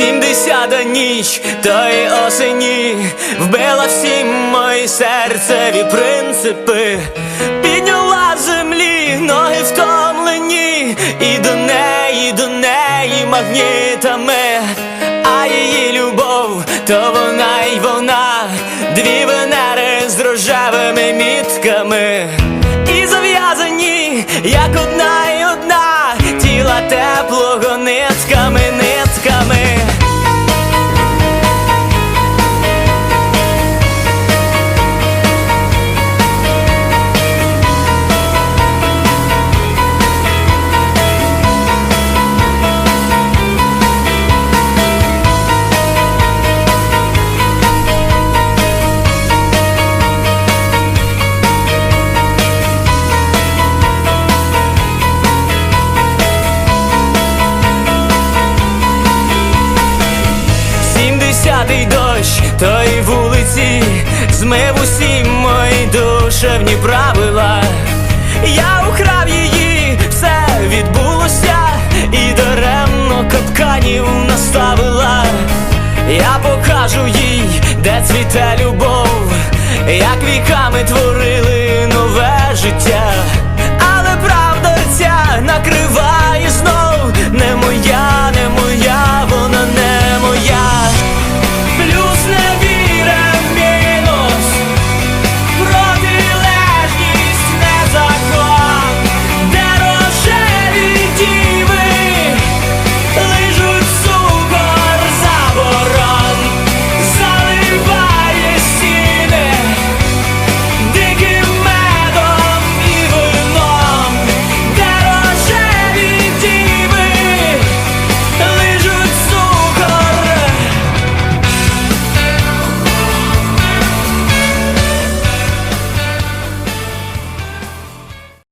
Сімдесята ніч тої осені. Вбила всі мої серцеві принципи, підняла землі ноги втомлені, і до неї, до неї магнітами, а її любов, то вона й вона, дві венери з рожевими мітками, і зав'язані, як одна Сімдесятий дощ тої вулиці змив усі мої душевні правила. Я украв її, все відбулося, і даремно капканів наставила. Я покажу їй, де цвіте любов, як віками творили.